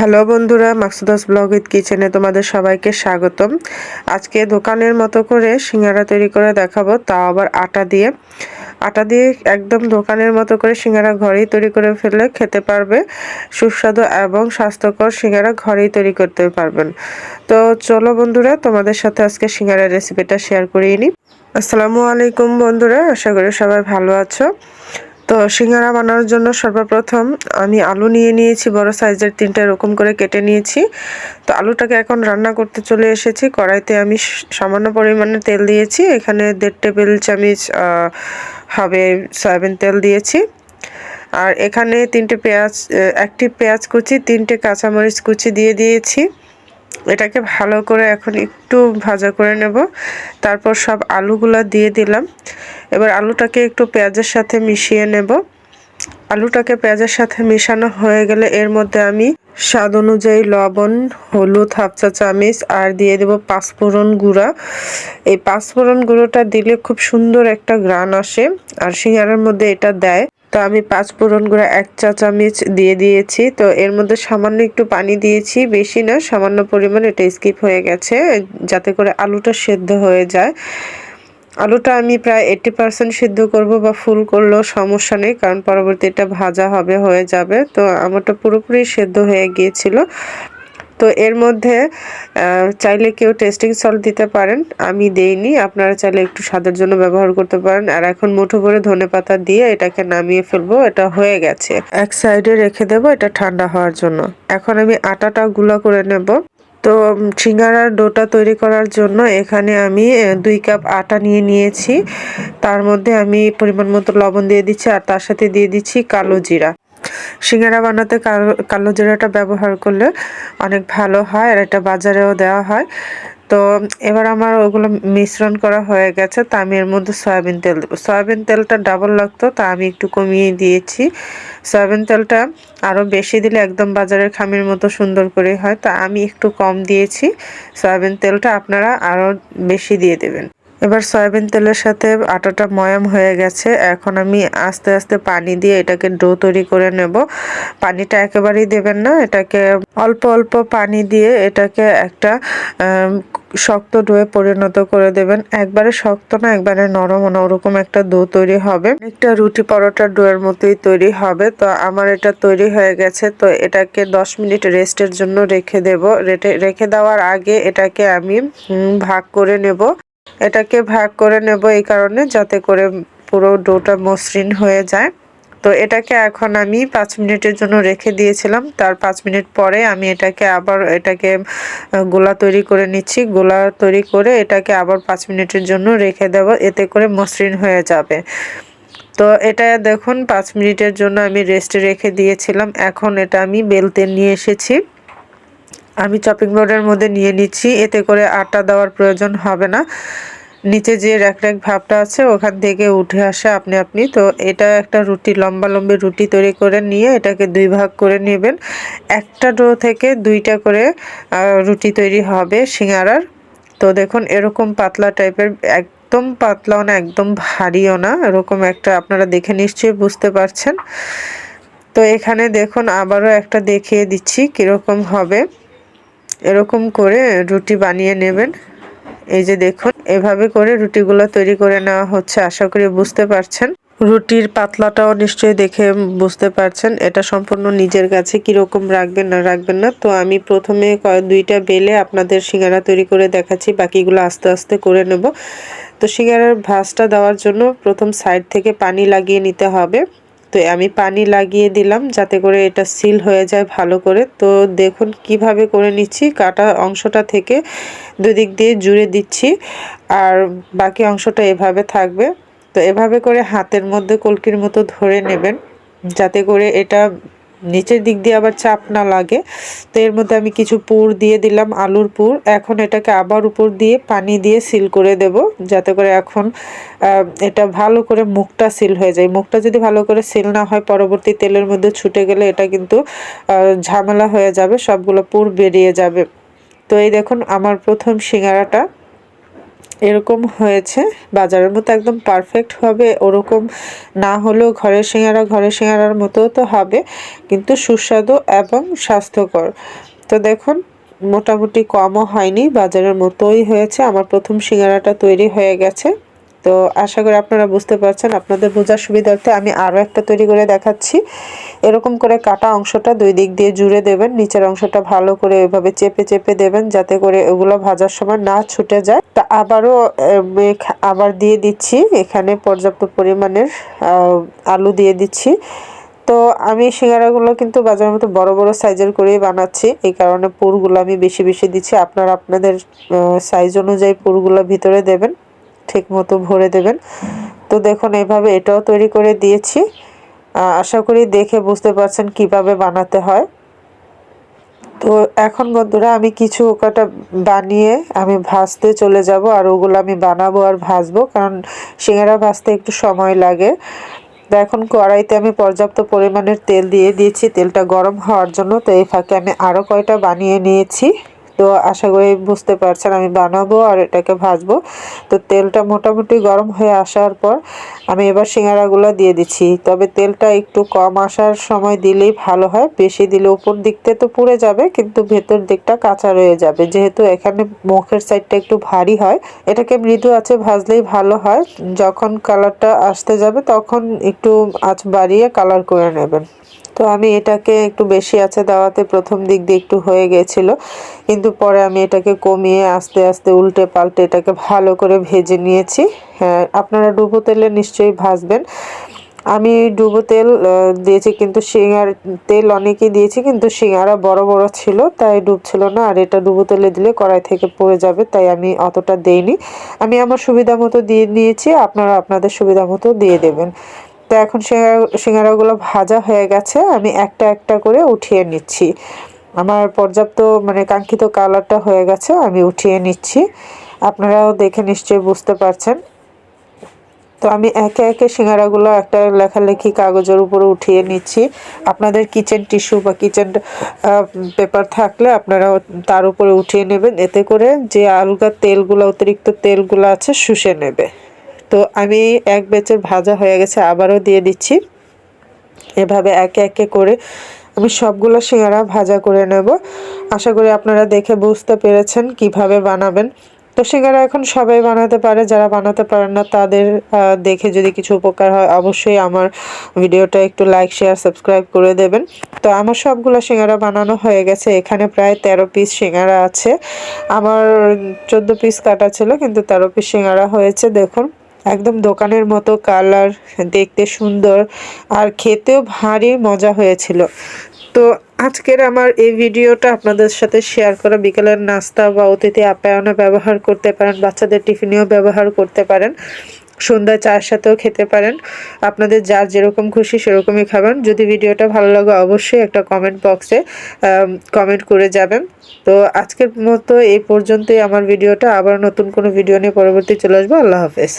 Hello বন্ধুরা, মাকসুদাস blog with কিচেনে তোমাদের সবাইকে স্বাগতম। আজকে দোকানের মতো করে সিঙ্গারা তৈরি করে দেখাবো, তাও আবার আটা দিয়ে। আটা দিয়ে একদম দোকানের মতো করে সিঙ্গারা ঘরেই তৈরি করে ফেললে খেতে পারবে, সুস্বাদু এবং স্বাস্থ্যকর সিঙ্গারা ঘরেই তৈরি করতে পারবেন। তো চলো বন্ধুরা, তোমাদের সাথে আজকে সিঙ্গারার রেসিপিটা শেয়ার করিয়ে নিই। আসসালামু আলাইকুম বন্ধুরা, আশা করি সবাই ভালো আছো। তো সিঙ্গারা বানানোর জন্য সর্বপ্রথম আমি আলু নিয়ে নিয়েছি, বড় সাইজের তিনটা এরকম করে কেটে নিয়েছি। তো আলুটাকে এখন রান্না করতে চলে এসেছি। কড়াইতে আমি সামান্য পরিমাণে তেল দিয়েছি। এখানে দেড় টেবিল চামচ হবে সয়াবিন তেল দিয়েছি। আর এখানে তিনটে পেঁয়াজ একটি পেঁয়াজ কুচি, তিনটে কাঁচামরিচ কুচি দিয়ে দিয়েছি। এটাকে ভালো করে এখন একটু ভাজা করে নেব। তারপর সব আলুগুলা দিয়ে দিলাম। এবার আলুটাকে একটু পেঁয়াজের সাথে মিশিয়ে নেব। আলুটাকে পেঁয়াজের সাথে মিশানো হয়ে গেলে এর মধ্যে আমি স্বাদ অনুযায়ী লবণ, হলুদ, হাফ চা চামিচ, আর দিয়ে দেব পাঁচফোড়ন গুঁড়া। এই পাঁচফোড়ন গুঁড়োটা দিলে খুব সুন্দর একটা গ্রান আসে, আর সিঙ্গারের মধ্যে এটা দেয় তো আমি পাঁচ ফোড়ন গুঁড়া এক চা চামচ দিয়ে দিয়েছি। তো এর মধ্যে সামান্য একটু পানি দিয়েছি, বেশি না, সামান্য পরিমাণ এটা স্কিপ হয়ে গেছে, যাতে করে আলুটা সেদ্ধ হয়ে যায়। আলুটা আমি প্রায় এইটি পার্সেন্ট সিদ্ধ করব বা ফুল করলেও সমস্যা নেই, কারণ পরবর্তী এটা ভাজা হবে, হয়ে যাবে। তো আমারটা পুরোপুরি সেদ্ধ হয়ে গিয়েছিল। তো এর মধ্যে চাইলে কেউ টেস্টিং সল্ট দিতে পারেন। আমি দেইনি, আপনারা চাইলে একটু স্বাদের জন্য ব্যবহার করতে পারেন। আর এখন মুঠো করে ধনে পাতা দিয়ে এটাকে নামিয়ে ফেলব, এটা হয়ে গেছে। এক সাইডে রেখে দেবো, এটা ঠান্ডা হওয়ার জন্য। এখন আমি আটাটা গুলা করে নেব। তো সিঙ্গারার ডোটা তৈরি করার জন্য এখানে আমি দুই কাপ আটা নিয়ে নিয়েছি। তার মধ্যে আমি পরিমাণ মতো লবণ দিয়ে দিচ্ছি, আর তার সাথে দিয়ে দিচ্ছি কালো জিরা। সিঙ্গারা বানাতে কালো জিরাটা ব্যবহার করলে অনেক ভালো হয় আর এটা বাজারেও দেওয়া হয়। তো এবার আমার ওগুলো মিশ্রণ করা হয়ে গেছে। তা আমি এর মধ্যে সয়াবিন তেল দেবো। সয়াবিন তেলটা ডাবল লাগতো, তা আমি একটু কমিয়ে দিয়েছি। সয়াবিন তেলটা আরও বেশি দিলে একদম বাজারের খামির মতো সুন্দর করে হয়। তা আমি একটু কম দিয়েছি। সয়াবিন তেলটা আপনারা আরও বেশি দিয়ে দেবেন। এবার সয়াবিন তেলের সাথে আটাটা ময়াম হয়ে গেছে। এখন আমি আস্তে আস্তে পানি দিয়ে এটাকে ডো তৈরি করে নেব। পানিটা একেবারেই দেবেন না, এটাকে অল্প অল্প পানি দিয়ে এটাকে একটা শক্ত ডোয়ে পরিণত করে দেবেন। একবারে শক্ত না, একবারে নরম না, ওরকম একটা ডো তৈরি হবে। একটা রুটি পরোটার ডোয়ের মতোই তৈরি হবে। তো আমার এটা তৈরি হয়ে গেছে। তো এটাকে দশ মিনিট রেস্টের জন্য রেখে দেব। রেখে দেওয়ার আগে এটাকে আমি ভাগ করে নেব। এটাকে ভাগ করে নেব এই কারণে যাতে করে পুরো ডোটা মসৃণ হয়ে যায়। তো এটাকে এখন আমি পাঁচ মিনিটের জন্য রেখে দিয়েছিলাম। তার পাঁচ মিনিট পরে আমি এটাকে আবার এটাকে গোলা তৈরি করে নিচ্ছি। গোলা তৈরি করে এটাকে আবার পাঁচ মিনিটের জন্য রেখে দেব। এতে করে মসৃণ হয়ে যাবে। তো এটা দেখুন, পাঁচ মিনিটের জন্য আমি রেস্টে রেখে দিয়েছিলাম। এখন এটা আমি বেলতে নিয়ে এসেছি। আমি চপিং বোর্ডের মধ্যে নিয়ে নিচ্ছি। এতে করে আটা দেওয়ার প্রয়োজন হবে না। নিচে যে র্যাক র্যাক ভাবটা আছে, ওখান থেকে উঠে আসে আপনি আপনি। তো এটা একটা রুটি, লম্বা লম্বি রুটি তৈরি করে নিয়ে এটাকে দুই ভাগ করে নেবেন। একটা ডো থেকে দুইটা করে রুটি তৈরি হবে সিঙ্গারার। তো দেখুন, এরকম পাতলা টাইপের, একদম পাতলাও না, একদম ভারীও না। এরকম একটা আপনারা দেখে নিশ্চয়ই বুঝতে পারছেন। তো এখানে দেখুন, আবারও একটা দেখিয়ে দিচ্ছি কীরকম হবে। এরকম করে রুটি বানিয়ে নেবেন। এই যে দেখুন, এভাবে করে রুটিগুলো তৈরি করে নেওয়া হচ্ছে, আশা করি বুঝতে পারছেন। রুটির পাতলাটাও নিশ্চয়ই দেখে বুঝতে পারছেন, এটা সম্পূর্ণ নিজের কাছে কীরকম রাখবেন, না রাখবেন না। তো আমি প্রথমে দুইটা বেলে আপনাদের সিঙ্গারা তৈরি করে দেখাচ্ছি, বাকিগুলো আস্তে আস্তে করে নেব। তো সিঙ্গারার ভাঁজটা দেওয়ার জন্য প্রথম সাইড থেকে পানি লাগিয়ে নিতে হবে। তো আমি পানি লাগিয়ে দিলাম যাতে করে এটা সিল হয়ে যায় ভালো করে। তো দেখুন কীভাবে করে নিচ্ছি, কাটা অংশটা থেকে দুদিক দিয়ে জুড়ে দিচ্ছি আর বাকি অংশটা এভাবে থাকবে। তো এভাবে করে হাতের মধ্যে কলকির মতো ধরে নেবেন যাতে করে এটা নিচের দিক দিয়ে আবার চাপ না লাগে। তো এর মধ্যে আমি কিছু পুর দিয়ে দিলাম, আলুর পুর। এখন এটাকে আবার উপর দিয়ে পানি দিয়ে সিল করে দেব, যাতে করে এখন এটা ভালো করে মুখটা সিল হয়ে যায়। মুখটা যদি ভালো করে সিল না হয়, পরবর্তী তেলের মধ্যে ছুটে গেলে এটা কিন্তু ঝামেলা হয়ে যাবে, সবগুলো পুর বেরিয়ে যাবে। তো এই দেখুন, আমার প্রথম সিঙ্গারাটা এরকম হয়েছে। বাজারের মতো একদম পারফেক্ট হবে, ওরকম না হলেও ঘরের সিঙ্গারা ঘরের সিঙ্গারার মতো তো হবে, কিন্তু সুস্বাদু এবং স্বাস্থ্যকর। তো দেখুন, মোটামুটি কমও হয়নি, বাজারের মতোই হয়েছে। আমার প্রথম সিঙ্গারাটা তৈরি হয়ে গেছে। তো আশা করি আপনারা বুঝতে পারছেন, আপনাদের বোঝার সুবিধার্থে আমি আরও একটা তৈরি করে দেখাচ্ছি। এরকম করে কাটা অংশটা দুই দিক দিয়ে জুড়ে দেবেন, নিচের অংশটা ভালো করে এভাবে চেপে চেপে দেবেন যাতে করে এগুলো ভাজার সময় না ছুটে যায়। তা আবারও আবার দিয়ে দিচ্ছি, এখানে পর্যাপ্ত পরিমাণের আলু দিয়ে দিচ্ছি। তো আমি সিঙ্গারাগুলো কিন্তু বাজারের মতো বড় বড় সাইজের করেই বানাচ্ছি, এই কারণে পুরগুলো আমি বেশি বেশি দিচ্ছি। আপনারা আপনাদের সাইজ অনুযায়ী পুরগুলো ভিতরে দেবেন। ঠিক মতো ভরে দেবেন। তো দেখুন এইভাবে এটাও তৈরি করে দিয়েছি। আশা করি দেখে বুঝতে পারছেন কীভাবে বানাতে হয়। তো এখন বন্ধুরা, আমি কিছু ওকাটা বানিয়ে আমি ভাজতে চলে যাব আর ওগুলো আমি বানাবো আর ভাজবো, কারণ সিঙ্গারা ভাজতে একটু সময় লাগে। তো এখন কড়াইতে আমি পর্যাপ্ত পরিমাণের তেল দিয়ে দিয়েছি। তেলটা গরম হওয়ার জন্য, তো এই ফাঁকে আমি আরও কয়টা বানিয়ে নিয়েছি। তো আশা করি বুঝতে পারছেন, আমি বানাবো আর এটাকে ভাজবো। তো তেলটা মোটামুটি গরম হয়ে আসার পর আমি এবার সিঙ্গারাগুলো দিয়ে দিচ্ছি। তবে তেলটা একটু কম আসার সময় দিলেই ভালো হয়। বেশি দিলে উপর দিকতে তো পুড়ে যাবে, কিন্তু ভেতর দিকটা কাঁচা রয়ে যাবে। যেহেতু এখানে মুখের সাইডটা একটু ভারী হয়, এটাকে মৃদু আছে ভাজলেই ভালো হয়। যখন কালারটা আসতে যাবে, তখন একটু আঁচ বাড়িয়ে কালার করে নেবেন। তো আমি এটাকে একটু বেশি আছে দেওয়াতে প্রথম দিক দিয়ে একটু হয়ে গেছিল। কিন্তু পরে আমি এটাকে কমিয়ে আস্তে আস্তে উল্টে পাল্টে এটাকে ভালো করে ভেজে নিয়েছি। হ্যাঁ আপনারা ডুবো তেলে নিশ্চয়ই ভাজবেন। আমি ডুবো তেল দিয়েছি কিন্তু শিঙার তেল অনেকেই দিয়েছি, কিন্তু শিঙারা বড় বড় ছিল, তাই ডুবছিল না। আর এটা ডুবো তেলে দিলে কড়াই থেকে পড়ে যাবে, তাই আমি অতটা দেইনি। আমি আমার সুবিধা মতো দিয়ে নিয়েছি আপনারা আপনাদের সুবিধা মতো দিয়ে দেবেন। তো এখন সিঙ্গারাগুলো ভাজা হয়ে গেছে, আমি একটা একটা করে উঠিয়ে নিচ্ছি। আমার পর্যাপ্ত মানে কাঙ্ক্ষিত কালারটা হয়ে গেছে, আমি উঠিয়ে নিচ্ছি। আপনারাও দেখে নিশ্চয়ই বুঝতে পারছেন। তো আমি একে একে সিঙ্গারাগুলো একটা লেখালেখি কাগজের উপরে উঠিয়ে নিচ্ছি। আপনাদের কিচেন টিস্যু বা কিচেন পেপার থাকলে আপনারা তার উপরে উঠিয়ে নেবেন। এতে করে যে আলগা তেলগুলো, অতিরিক্ত তেলগুলো আছে, শুষে নেবে। তো আমি এক বেচের ভাজা হয়ে গেছে, আবারও দিয়ে দিচ্ছি। এভাবে একে একে করে আমি সবগুলো সিঙ্গারা ভাজা করে নেব। আশা করি আপনারা দেখে বুঝতে পেরেছেন কীভাবে বানাবেন। তো সিঙ্গারা এখন সবাই বানাতে পারে, যারা বানাতে পারেন না তাদের দেখে যদি কিছু উপকার হয় অবশ্যই আমার ভিডিওটা একটু লাইক শেয়ার সাবস্ক্রাইব করে দেবেন। তো আমার সবগুলো সিঙ্গারা বানানো হয়ে গেছে, এখানে প্রায় ১৩ পিস সিঙ্গারা আছে। আমার ১৪ পিস কাটা ছিল, কিন্তু ১৩ পিস সিঙ্গারা হয়েছে, দেখুন। একদম দোকানের মতো কালার দেখতে সুন্দর আর খেতেও ভারী মজা হয়েছিল। তো আজকের আমার এই ভিডিওটা আপনাদের সাথে শেয়ার করা বিকেলের নাস্তা বা অতিথি আপ্যায়নে ব্যবহার করতে পারেন, বাচ্চাদের টিফিনেও ব্যবহার করতে পারেন, সন্ধ্যায় চায়ের সাথেও খেতে পারেন। আপনাদের যার যেরকম খুশি সেরকমই খাবেন। যদি ভিডিওটা ভালো লাগে অবশ্যই একটা কমেন্ট বক্সে কমেন্ট করে যাবেন। তো আজকের মতো এই পর্যন্তই। আমার ভিডিওটা আবার নতুন কোনো ভিডিও নিয়ে পরবর্তী চলে আসব। আল্লাহ হাফেজ।